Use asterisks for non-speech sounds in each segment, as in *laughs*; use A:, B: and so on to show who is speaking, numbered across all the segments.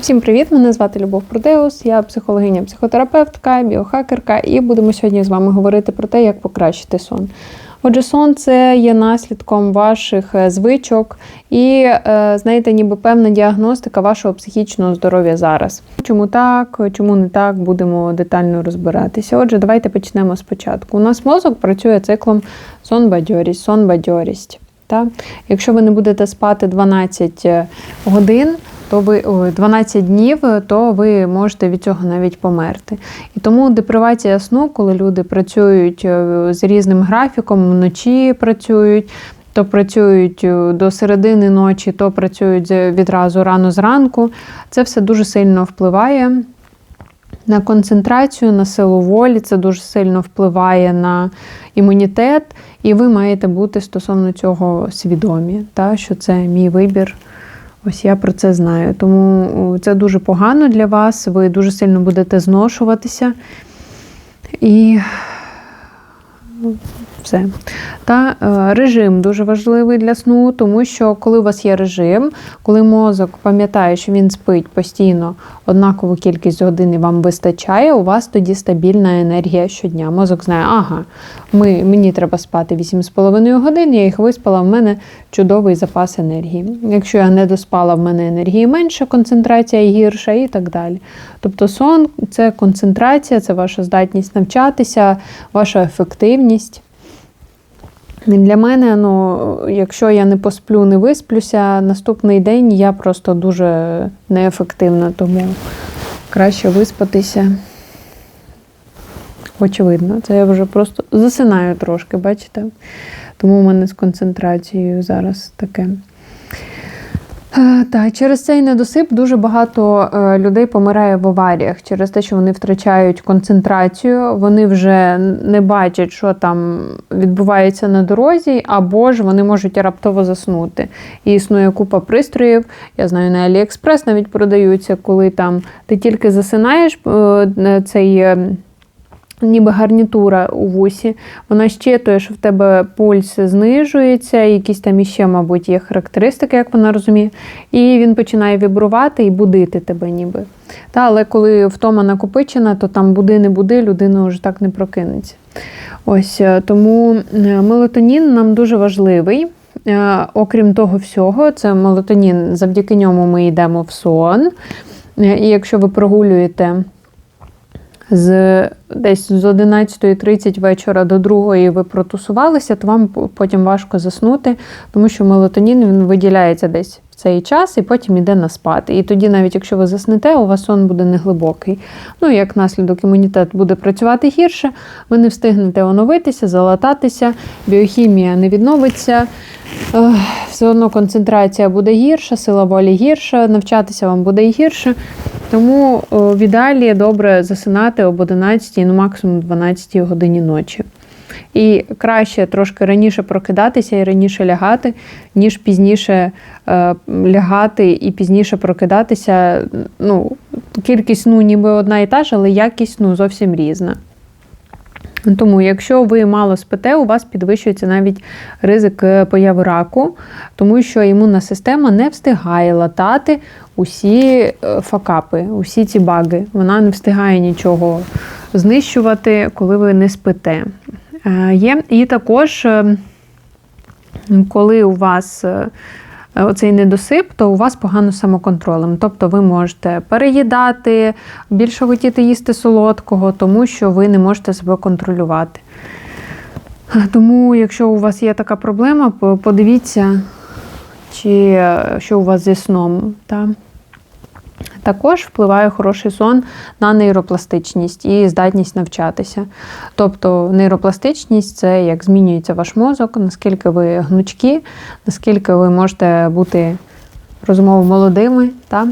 A: Всім привіт! Мене звати Любов Продеус, я психологиня, психотерапевтка, біохакерка, і будемо сьогодні з вами говорити про те, як покращити сон. Отже, сон це є наслідком ваших е, звичок і, е, знаєте, ніби певна діагностика вашого психічного здоров'я зараз. Чому так, чому не так, будемо детально розбиратися. Отже, давайте почнемо спочатку. У нас мозок працює циклом сон-бадьорість, сон-бадьорість. Якщо ви не будете спати 12 годин, то ви ой, 12 днів, то ви можете від цього навіть померти. І тому депривація сну, коли люди працюють е, з різним графіком, вночі працюють. То працюють е, до середини ночі, то працюють відразу рано зранку. Це все дуже сильно впливає на концентрацію, на силу волі, це дуже сильно впливає на імунітет, і ви маєте бути стосовно цього свідомі, та, що це мій вибір. Ось я про це знаю. Тому це дуже погано для вас, ви дуже сильно будете зношуватися. І все. Та е, режим дуже важливий для сну, тому що коли у вас є режим, коли мозок пам'ятає, що він спить постійно однакову кількість годин і вам вистачає, у вас тоді стабільна енергія щодня. Мозок знає, ага, ми, мені треба спати 8,5 годин, я їх виспала, в мене чудовий запас енергії. Якщо я не доспала, в мене енергії менше, концентрація гірша і так далі. Тобто сон це концентрація, це ваша здатність навчатися, ваша ефективність. Для мене, ну, якщо я не посплю, не висплюся, наступний день я просто дуже неефективна, тому краще виспатися. Очевидно, це я вже просто засинаю трошки, бачите? Тому в мене з концентрацією зараз таке. Е, Так, через цей недосип дуже багато е, людей помирає в аваріях через те, що вони втрачають концентрацію, вони вже не бачать, що там відбувається на дорозі, або ж вони можуть раптово заснути. І існує купа пристроїв. Я знаю, на Аліекспрес навіть продаються, коли там ти тільки засинаєш е, цей. Ніби гарнітура у вусі, вона щитує, що в тебе пульс знижується, якісь там іще, мабуть, є характеристики, як вона розуміє, і він починає вібрувати і будити тебе ніби. Та, але коли втома накопичена, то там буди не буди, людина вже так не прокинеться. Ось е, тому е, мелатонін нам дуже важливий. Е, Окрім того всього, це мелатонін, завдяки ньому ми йдемо в сон. І якщо ви прогулюєте з десь з 11.30 вечора до 2 ви протусувалися, то вам потім важко заснути, тому що мелатонін він виділяється десь цей час і потім йде на спад. І тоді, навіть якщо ви заснете, у вас сон буде неглибокий. Ну, як наслідок, імунітет буде працювати гірше, ви не встигнете оновитися, залататися, біохімія не відновиться. Все одно концентрація буде гірша, сила волі гірша, навчатися вам буде і гірше. Тому о, в ідеалі добре засинати об 11, ну максимум 12 годині ночі. І краще трошки раніше прокидатися і раніше лягати, ніж пізніше е, лягати і пізніше прокидатися. Ну, кількість сну ніби одна і та ж, але якість ну, зовсім різна. Тому, якщо ви мало спите, у вас підвищується навіть ризик е, появи раку, тому що імунна система не встигає латати усі е, факапи, усі ці баги. Вона не встигає нічого знищувати, коли ви не спите. Е, Є і також, е, коли у вас е, оцей недосип, то у вас погано самоконтролем. Тобто ви можете переїдати, більше хотіти їсти солодкого, тому що ви не можете себе контролювати. Тому, якщо у вас є така проблема, подивіться, чи що у вас зі сном. Та? Також впливає хороший сон на нейропластичність і здатність навчатися. Тобто нейропластичність це як змінюється ваш мозок, наскільки ви гнучкі, наскільки ви можете бути розумово молодими. Та?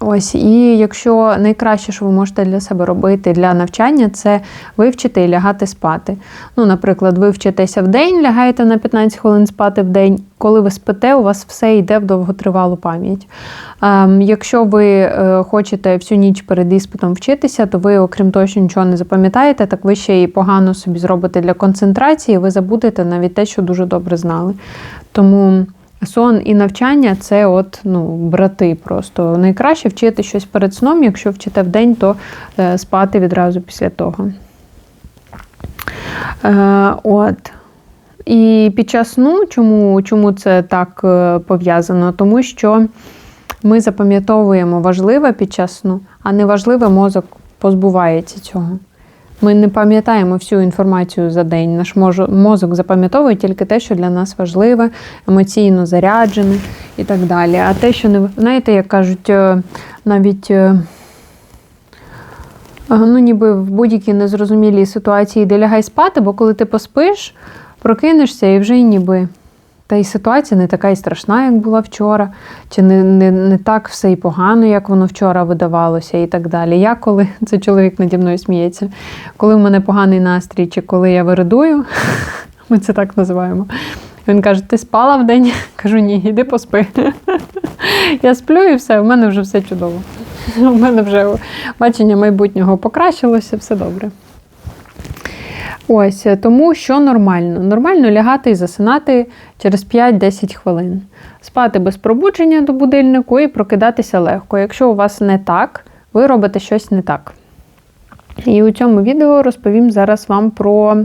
A: Ось, і якщо найкраще, що ви можете для себе робити для навчання, це вивчити і лягати спати. Ну, наприклад, ви вчитеся в день, лягаєте на 15 хвилин спати в день. Коли ви спите, у вас все йде в довготривалу пам'ять. Ем, якщо ви е, хочете всю ніч перед іспитом вчитися, то ви, окрім того, що нічого не запам'ятаєте, так ви ще й погано собі зробите для концентрації, ви забудете навіть те, що дуже добре знали. Тому сон і навчання це от, ну, брати просто. Найкраще вчити щось перед сном, якщо вчите вдень, то е, спати відразу після того. Е, от. І під час сну, чому, чому це так е, пов'язано? Тому що ми запам'ятовуємо важливе під час сну, а неважливе мозок позбувається цього. Ми не пам'ятаємо всю інформацію за день. Наш мозок запам'ятовує тільки те, що для нас важливе, емоційно заряджене і так далі. А те, що не знаєте, як кажуть, е, навіть е, ну, ніби в будь-якій незрозумілій ситуації, де лягай спати, бо коли ти поспиш, прокинешся і вже й ніби. Та й ситуація не така і страшна, як була вчора, чи не не, не так все і погано, як воно вчора видавалося, і так далі. Я коли *laughs* це чоловік наді мною сміється, коли в мене поганий настрій, чи коли я виридую, *laughs* ми це так називаємо. Він каже: Ти спала в день? *laughs* Кажу, ні, іди поспи. Я сплю і все, в мене вже все чудово. У мене вже бачення майбутнього покращилося, все добре. Ось, тому що нормально. Нормально лягати і засинати через 5-10 хвилин. Спати без пробудження до будильнику і прокидатися легко. Якщо у вас не так, ви робите щось не так. І у цьому відео розповім зараз вам про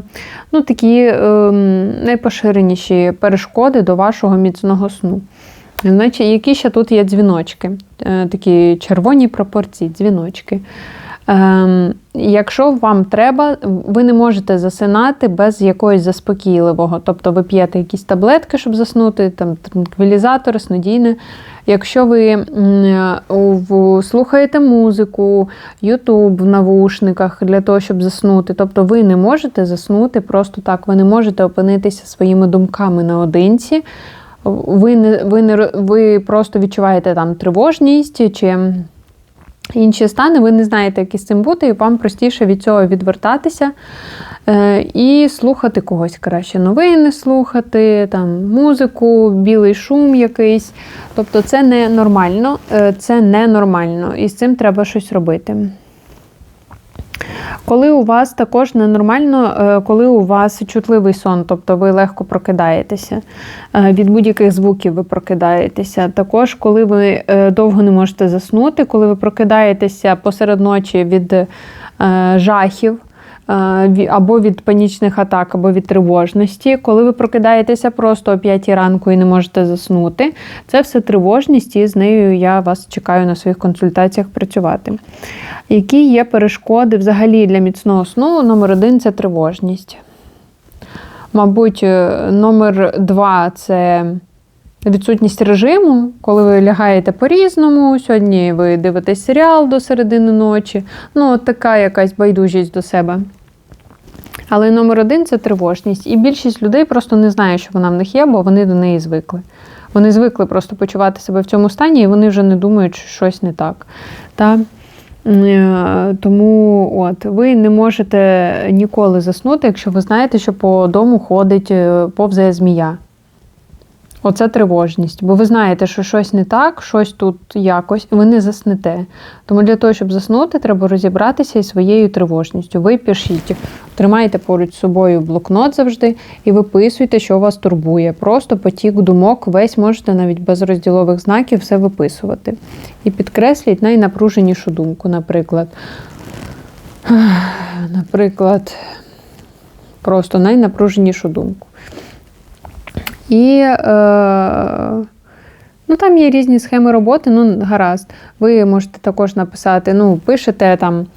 A: ну, такі е, найпоширеніші перешкоди до вашого міцного сну. Значить, Які ще тут є дзвіночки, е, такі червоні пропорції, дзвіночки. Ем, Якщо вам треба, ви не можете засинати без якогось заспокійливого. Тобто ви п'єте якісь таблетки, щоб заснути, там транквілізатори, снодійне. Якщо ви слухаєте музику, Ютуб в навушниках для того, щоб заснути, тобто ви не можете заснути просто так, ви не можете опинитися своїми думками наодинці. Ви не, ви, не, ви просто відчуваєте там тривожність чи інші стани, ви не знаєте, як із цим бути, і вам простіше від цього відвертатися е, і слухати когось краще. Новини слухати, там, музику, білий шум якийсь. Тобто це не нормально, е, це ненормально, і з цим треба щось робити. Коли у вас також ненормально, е, коли у вас чутливий сон, тобто ви легко прокидаєтеся, е, від будь-яких звуків ви прокидаєтеся. Також, коли ви е, довго не можете заснути, коли ви прокидаєтеся посеред ночі від жахів. Або від панічних атак, або від тривожності. Коли ви прокидаєтеся просто о 5 ранку і не можете заснути, це все тривожність, і з нею я вас чекаю на своїх консультаціях працювати. Які є перешкоди взагалі для міцного сну? Номер один це тривожність. Мабуть, е, номер два це відсутність режиму, коли ви лягаєте по-різному. Сьогодні ви дивитесь серіал до середини ночі. Ну, от така якась байдужість до себе. Але номер один це тривожність. І більшість людей просто не знає, що вона в них є, бо вони до неї звикли. Вони звикли просто почувати себе в цьому стані, і вони вже не думають, що щось не так. Та? Е, тому от, ви не можете ніколи заснути, якщо ви знаєте, що по дому ходить е, повзає змія. Оце тривожність. Бо ви знаєте, що щось не так, щось тут якось, ви не заснете. Тому для того, щоб заснути, треба розібратися із своєю тривожністю. Ви пишіть, тримайте поруч з собою блокнот завжди і виписуйте, що вас турбує. Просто потік думок, весь можете навіть без розділових знаків все виписувати. І підкресліть найнапруженішу думку, наприклад. Наприклад, просто найнапруженішу думку. І е, ну, там є різні схеми роботи, ну, гаразд. Ви можете також написати, ну, пишете там.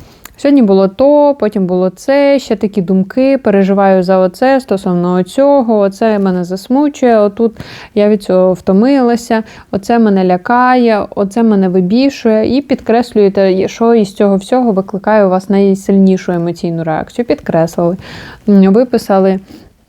A: Сьогодні було то, потім було це, ще такі думки, переживаю за оце стосовно цього, оце мене засмучує, отут я від цього втомилася, оце мене лякає, оце мене вибішує, і підкреслюєте, що із цього всього викликає у вас найсильнішу емоційну реакцію. Підкреслили, виписали.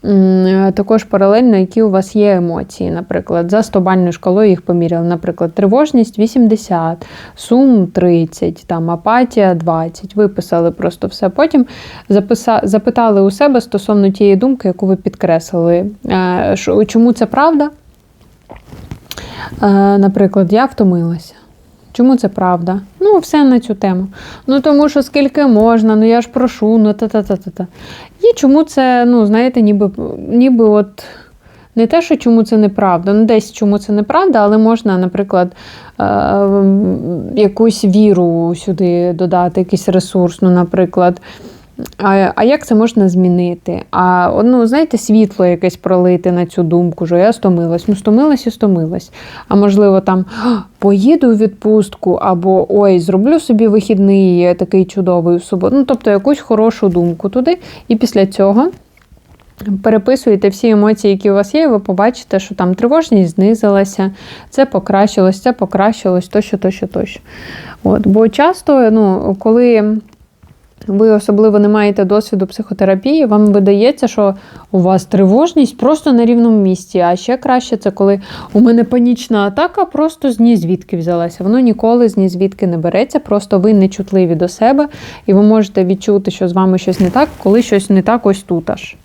A: Е, також паралельно, які у вас є емоції. Наприклад, за 100 шкалою їх поміряли. Наприклад, тривожність 80, сум 30, там, апатія 20. Виписали просто все. Потім записа... запитали у себе стосовно тієї думки, яку ви підкреслили. Е, чому це правда? Е, наприклад, я втомилася. Чому це правда? Ну, все на цю тему. Ну, тому що скільки можна, ну я ж прошу, ну та-та-та-та-та. І чому це, ну, знаєте, ніби ніби от не те, що чому це неправда, ну десь чому це неправда, але можна, наприклад, е, якусь віру сюди додати, якийсь ресурс, ну, наприклад. А а як це можна змінити? А ну, знаєте, світло якесь пролити на цю думку, що я стомилась. Ну, стомилась і стомилась. А можливо, там поїду у відпустку, або ой, зроблю собі вихідний такий чудовий в суботу. Ну, тобто якусь хорошу думку туди. І після цього. Переписуєте всі емоції, які у вас є, і ви побачите, що там тривожність знизилася, це покращилось, це покращилось, тощо, тощо, тощо. От. Бо часто, ну, коли ви особливо не маєте досвіду психотерапії, вам видається, що у вас тривожність просто на рівному місці. А ще краще це коли у мене панічна атака, просто з ні звідки взялася. Воно ніколи з ні звідки не береться, просто ви не чутливі до себе, і ви можете відчути, що з вами щось не так, коли щось не так ось тут аж.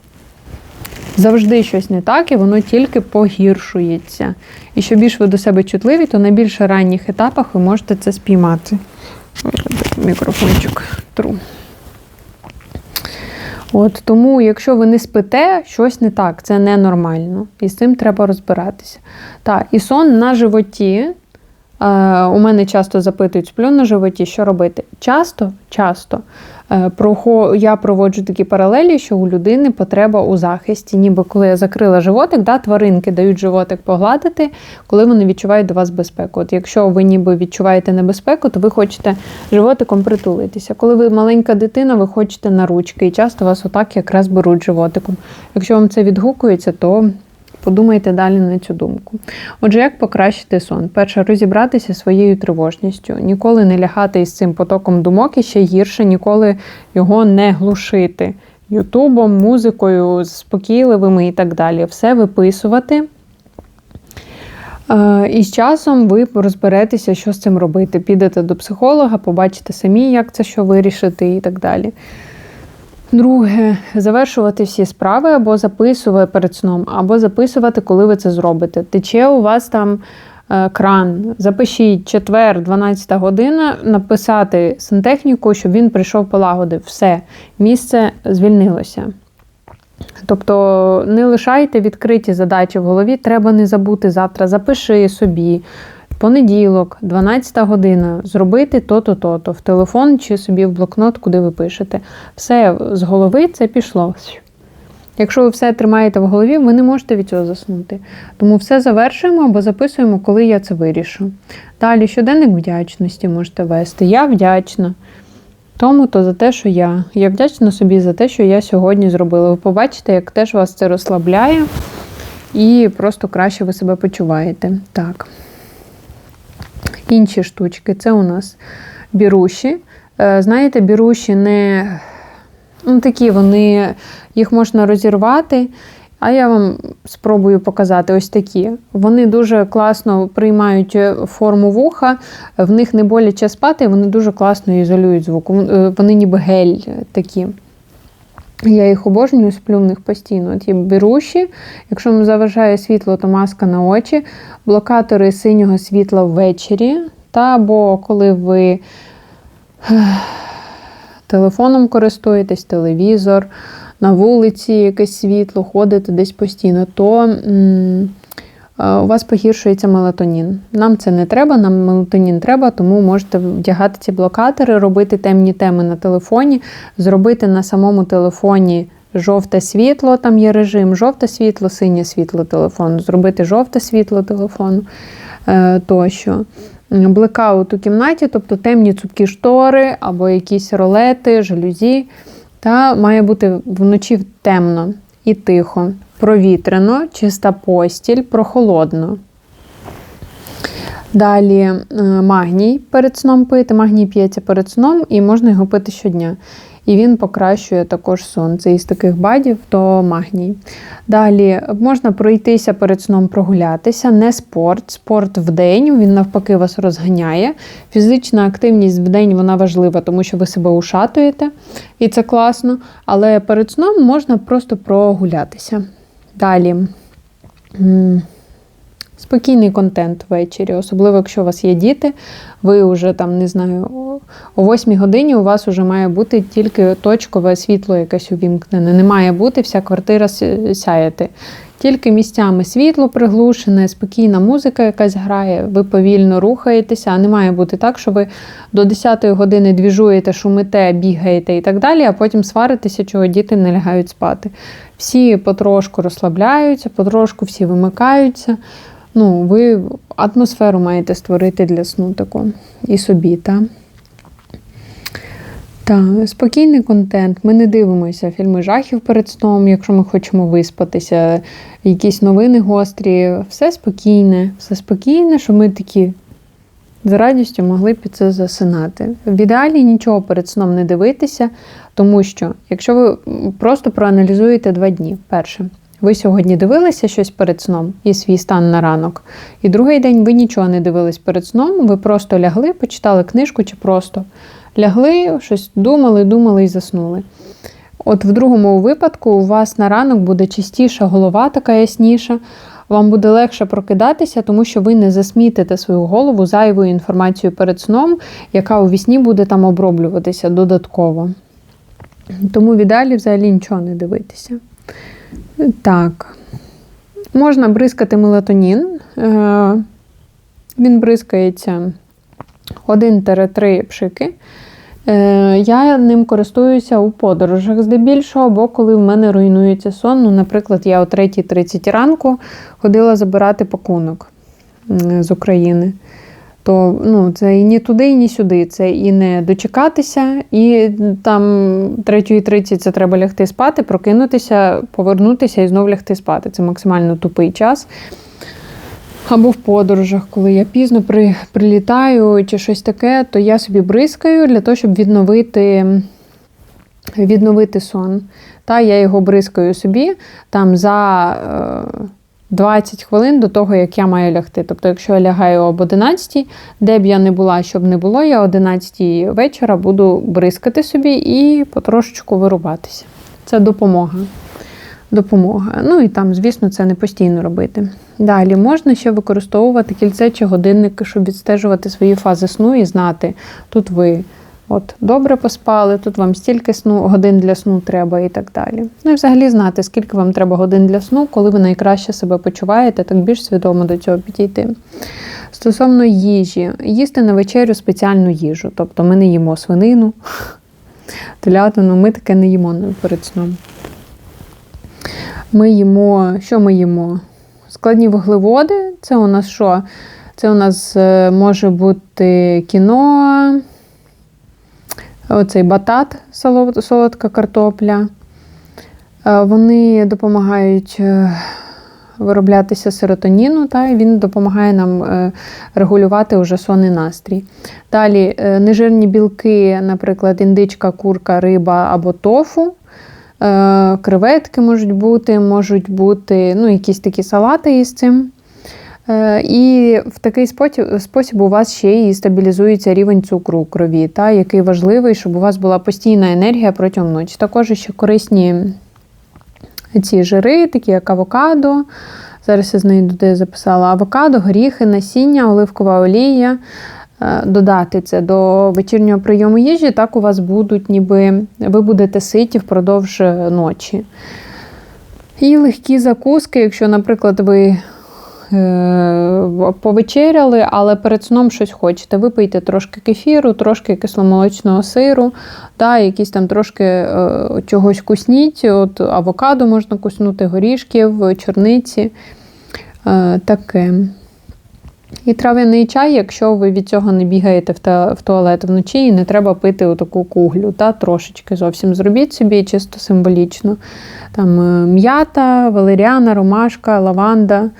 A: Завжди щось не так, і воно тільки погіршується. І що більш ви до себе чутливі, то на більш ранніх етапах ви можете це спіймати. Мікрофончик тру. От Тому, якщо ви не спите, щось не так, це ненормально. І з цим треба розбиратися. Так, і сон на животі. Е, у мене часто запитують, сплю на животі, що робити? Часто, часто Е, я проводжу такі паралелі, що у людини потреба у захисті, ніби коли я закрила животик, да, тваринки дають животик погладити, коли вони відчувають до вас безпеку. От Якщо ви ніби відчуваєте небезпеку, то ви хочете животиком притулитися. Коли ви маленька дитина, ви хочете на ручки, і часто вас отак якраз беруть животиком. Якщо вам це відгукується, то Подумайте далі на цю думку. Отже, як покращити сон? Перше, розібратися своєю тривожністю, ніколи не лягати із цим потоком думок і ще гірше, ніколи його не глушити ютубом, музикою, спокійливими і так далі. Все виписувати. Е, і з часом ви розберетеся, що з цим робити. Підете до психолога, побачите самі, як це що вирішити, і так далі. Друге, завершувати всі справи або записувати перед сном, або записувати, коли ви це зробите. Тече у вас там е, кран. Запишіть четвер, 12 година, написати сантехніку, щоб він прийшов полагодив. Все, місце звільнилося. Тобто не лишайте відкриті задачі в голові, треба не забути завтра. Запиши собі, Понеділок, 12 година, зробити то-то, то-то в телефон чи собі в блокнот, куди ви пишете. Все з голови це пішло. Якщо ви все тримаєте в голові, ви не можете від цього заснути. Тому все завершуємо або записуємо, коли я це вирішу. Далі щоденник вдячності можете вести. Я вдячна тому то за те, що я. Я вдячна собі за те, що я сьогодні зробила. Ви побачите, як теж вас це розслабляє і просто краще ви себе почуваєте. Так. Інші штучки це у нас біруші. Е, знаєте, біруші не ну, такі вони, їх можна розірвати. А я вам спробую показати ось такі. Вони дуже класно приймають форму вуха, в них не боляче спати, вони дуже класно ізолюють звук. Е, вони ніби гель такі. Я їх обожнюю, сплю в них постійно. От є беруші. Якщо вам заважає світло, то маска на очі, блокатори синього світла ввечері. Та або коли ви телефоном користуєтесь, телевізор, на вулиці якесь світло, ходите десь постійно, то у вас погіршується мелатонін. Нам це не треба, нам мелатонін треба, тому можете вдягати ці блокатори, робити темні теми на телефоні, зробити на самому телефоні жовте світло, там є режим, жовте світло, синє світло телефону, зробити жовте світло телефону е, тощо. Блекаут у кімнаті, тобто темні цупкі штори або якісь ролети, жалюзі. Та має бути вночі темно і тихо провітряно, чиста постіль, прохолодно. Далі е, магній перед сном пити. Магній п'ється перед сном і можна його пити щодня. І він покращує також сон. Це із таких бадів, то магній. Далі можна пройтися перед сном, прогулятися, не спорт. Спорт в день, він навпаки вас розганяє. Фізична активність в день вона важлива, тому що ви себе ушатуєте, і це класно. Але перед сном можна просто прогулятися. Далі. Спокійний контент ввечері, особливо, якщо у вас є діти, ви вже там, не знаю, о 8 годині у вас вже має бути тільки точкове світло якесь увімкнене. Не має бути вся квартира сяяти. Тільки місцями світло приглушене, спокійна музика якась грає, ви повільно рухаєтеся, а не має бути так, що ви до 10 години двіжуєте, шумите, бігаєте і так далі, а потім сваритеся, чого діти не лягають спати. Всі потрошку розслабляються, потрошку всі вимикаються. Ну, ви атмосферу маєте створити для сну таку і собі, так? Так, спокійний контент. Ми не дивимося фільми жахів перед сном, якщо ми хочемо виспатися, якісь новини гострі. Все спокійне, все спокійне, щоб ми такі з радістю могли під це засинати. В ідеалі нічого перед сном не дивитися, тому що якщо ви просто проаналізуєте два дні, перше. Ви сьогодні дивилися щось перед сном і свій стан на ранок. І другий день ви нічого не дивились перед сном, ви просто лягли, почитали книжку чи просто лягли, щось думали, думали і заснули. От в другому випадку у вас на ранок буде чистіша голова, така ясніша. Вам буде легше прокидатися, тому що ви не засмітите свою голову зайвою інформацією перед сном, яка у вісні буде там оброблюватися додатково. Тому в ідеалі взагалі нічого не дивитися. Так. Можна бризкати мелатонін. Е, Він бризкається 1-3 пшики. Е, Я ним користуюся у подорожах здебільшого, бо коли в мене руйнується сон, ну, наприклад, я о 3.30 ранку ходила забирати пакунок з України. То ну, це і ні туди, і ні сюди. Це і не дочекатися, і там 3.30 це треба лягти спати, прокинутися, повернутися і знов лягти спати. Це максимально тупий час. Або в подорожах, коли я пізно при, прилітаю чи щось таке, то я собі бризкаю для того, щоб відновити відновити сон. Та я його бризкаю собі там за е, 20 хвилин до того, як я маю лягти. Тобто, якщо я лягаю об 11, де б я не була, щоб не було, я о 11 вечора буду бризкати собі і потрошечку вирубатися. Це допомога. Допомога. Ну і там, звісно, це не постійно робити. Далі можна ще використовувати кільце чи годинники, щоб відстежувати свої фази сну і знати, тут ви от добре поспали, тут вам стільки сну, годин для сну треба і так далі. Ну і взагалі знати, скільки вам треба годин для сну, коли ви найкраще себе почуваєте, так більш свідомо до цього підійти. Стосовно їжі, їсти на вечерю спеціальну їжу. Тобто ми не їмо свинину, телятину, ми таке не їмо перед сном. Ми їмо, що ми їмо? Складні вуглеводи. Це у нас що? Це у нас е, може бути кіно, оцей батат, солодка картопля. Е, Вони допомагають е, вироблятися серотоніну, та, і він допомагає нам регулювати уже сон і настрій. Далі нежирні білки, наприклад, індичка, курка, риба або тофу. Креветки можуть бути, можуть бути ну, якісь такі салати із цим. І в такий спосіб у вас ще і стабілізується рівень цукру у крові, та, який важливий, щоб у вас була постійна енергія протягом ночі. Також ще корисні ці жири, такі як авокадо. Зараз я знайду, де я записала авокадо, горіхи, насіння, оливкова олія. Додати це до вечірнього прийому їжі, так у вас будуть, ніби ви будете ситі впродовж ночі. І легкі закуски, якщо, наприклад, ви е, повечеряли, але перед сном щось хочете. Випийте трошки кефіру, трошки кисломолочного сиру, та, якісь там трошки е, чогось кусніть. От Авокадо можна куснути, горішків, чорниці. Е, таке. І трав'яний чай, якщо ви від цього не бігаєте в туалет вночі, і не треба пити таку куглю, та трошечки зовсім зробіть собі, чисто символічно. Там е, М'ята, валеріана, ромашка, лаванда.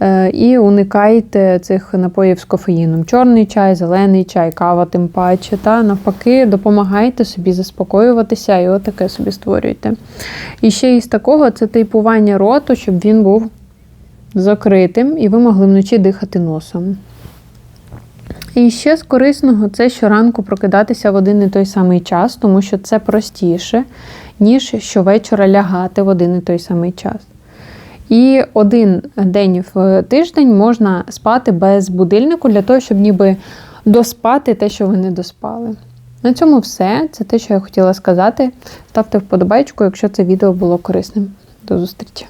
A: Е, і уникайте цих напоїв з кофеїном. Чорний чай, зелений чай, кава, тим паче. Та навпаки, допомагайте собі заспокоюватися і отаке собі створюйте. І ще із такого це типування роту, щоб він був закритим, і ви могли вночі дихати носом. І ще з корисного це щоранку прокидатися в один і той самий час, тому що це простіше, ніж щовечора лягати в один і той самий час. І один день в тиждень можна спати без будильнику для того, щоб ніби доспати те, що ви не доспали. На цьому все. Це те, що я хотіла сказати. Ставте вподобайку, якщо це відео було корисним. До зустрічі!